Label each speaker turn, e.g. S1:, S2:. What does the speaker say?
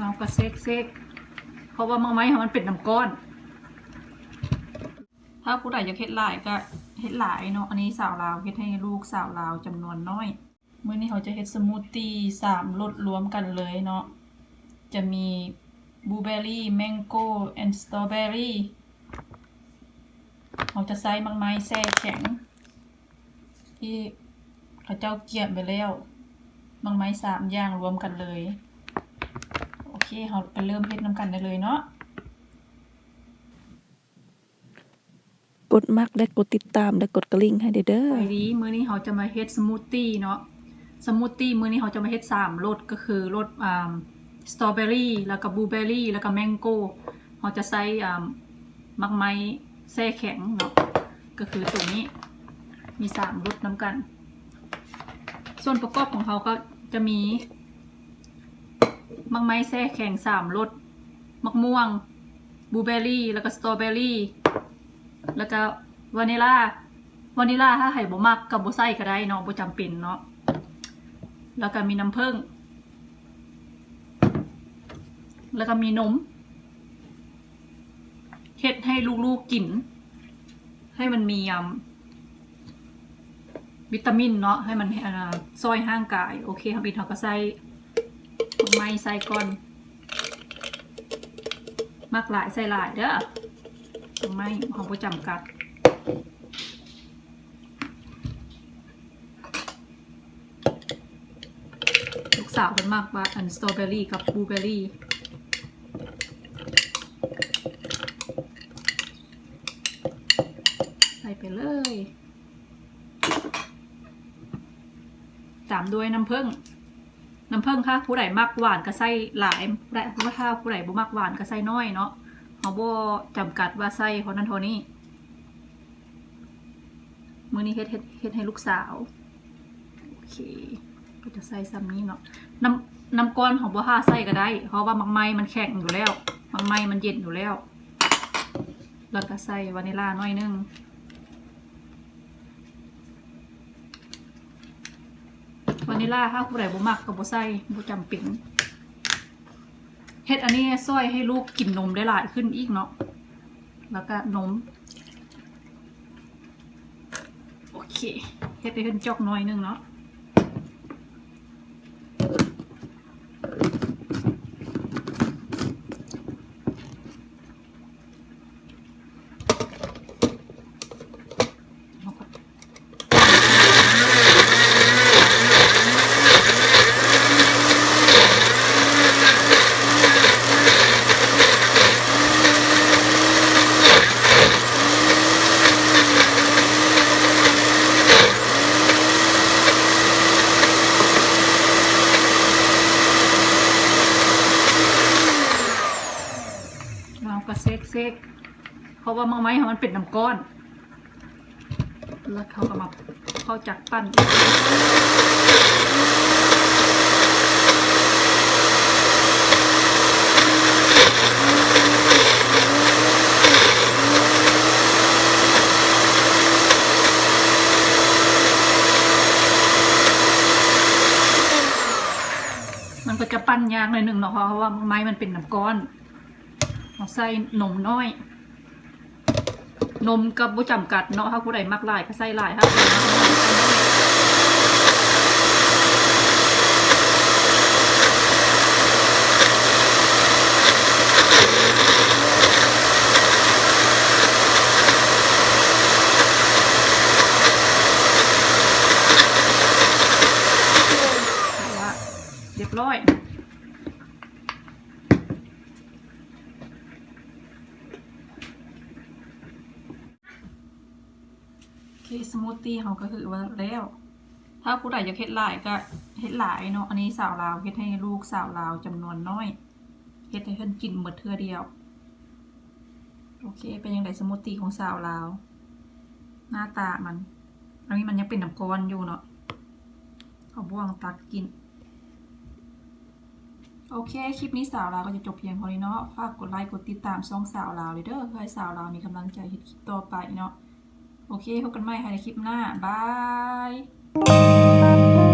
S1: เราก็เซ็กเซ็กเพราะว่ามังไม้มันเป็นน้ำก้อน ถ้าผู้ใดอยากเฮ็ดหลายก็เฮ็ดหลายเนาะ อันนี้สาวลาวเฮ็ดให้ลูกสาวลาวจำนวนน้อยมื้อนี้เขาจะเฮ็ดสมูทตี้สามรสรวมกันเลยเนาะ จะมีบลูเบอร์รี่แมงโก้แอนด์สตรอเบอรี่เขาจะใส่มังไม้แช่แข็ง ที่เขาเจ้าเกลียบไปแล้วมังไม้สามอย่างรวมกันเลย เคเราไปเริ่มเฮ็ดน้ำกันได้เลยเนาะ
S2: กดมักและกดติดตามและกดกระลิ่งให้เด้อเด้อ
S1: ไปดีมื้อนี้เขาจะมาเฮ็ดสมูทตี้เนาะสมูทตี้มื้อนี้เขาจะมาเฮ็ดสามรสก็คือรสอ่าสตรอเบอรี่แล้วก็บลูเบอร์รี่แล้วก็แมงโก้เขาจะใส่อ่ามักไม้แช่แข็งเนาะก็คือตัวนี้มีสามรสน้ำกัน ส่วนประกอบของเขาก็จะมี มักไม้แช่แข็งสามรสมักม่วงบลูเบอร์รี่ แล้วก็สตรอเบอร์รี่ แล้วก็วานิลาวานิลาถ้าไห่บ่มักกับบ่ใส่ก็ได้เนาะบ่จำเป็นเนาะแล้วก็มีน้ำผึ้งแล้วก็มีนมเฮ็ดให้ลูกๆกิน ให้มันมีอ่าวิตามินเนาะให้มันซอยห่างกาย โอเคครับพี่เขาก็ใส่ ไม้ใส่ก่อนมักหลายใส่หลายเด้อไม่ของประจำกัดลูกสาวเป็นมากว่าอันสตรอเบอรี่กับบลูเบอรี่ใส่ไปเลย ตามด้วยน้ำผึ้ง น้ำผึ้งค่ะผู้ใดมักหวานก็ใส่หลายและผู้ว่าถ้าผู้ใดบ่มักหวานก็ใส่น้อยเนาะเขาบ่จำกัดว่าไส้เท่านั้นเท่านี้มื้อนี้เฮ็ดเฮ็ดเฮ็ดให้ลูกสาวโอเคก็จะใส่ซ้ำนี้เนาะน้ำน้ำก้อนของบ่ห้าใส่ก็ได้ เพราะว่ามักไม้มันแข็งอยู่แล้วมักไม้มันเย็นอยู่แล้วแล้วก็ใส่วานิลลาหน่อยนึง วา นิลาถ้าผู้ใดบ่มักก็บ่ใส่บ่จำเป็นเฮ็ดอันนี้ซอยให้ลูกกินนมได้หลายขึ้นอีกเนาะแล้วก็นม โอเคเฮ็ดไปเพิ่นจอกน้อยหนึงเนาะ เซ็กเพราะว่ามังไม้ของมันเป็นน้ำก้อน แล้วเขาก็มาเข้าจักปั้นมันก็จะปั้นยากหน่อยหนึ่งเนาะเพราะว่าไม้มันเป็นน้ำก้อน เราใส่นมน้อย นมกับบุจำกัดเนาะถ้าผู้ใดมักหลายก็ใส่หลายถ้าผู้ใดมักน้อยเอาละเรียบร้อย โอเคสมูทตี้เขาก็คือว่าแล้ว ถ้าผู้ใดอยากเฮ็ดหลายก็เฮ็ดหลายเนาะ อันนี้สาวลาวเฮ็ดให้ลูกสาวลาวจำนวนน้อยเฮ็ดให้เพิ่นกินหมดเทื่อเดียว โอเค เป็นยังไงสมูทตี้ของสาวลาว หน้าตามัน อันนี้มันยังเป็นน้ำก้อนอยู่เนาะเอาบ้วงตักกินโอเค คลิปนี้สาวลาวก็จะจบเพียงเท่านี้เนาะ ฝากกดไลค์ กดติดตามช่องสาวลาวเลยเด้อเพื่อให้สาวลาวมีกำลังใจเฮ็ดคลิปต่อไปเนาะ โอเคพบกันใหม่ค่ะในคลิปหน้า บาย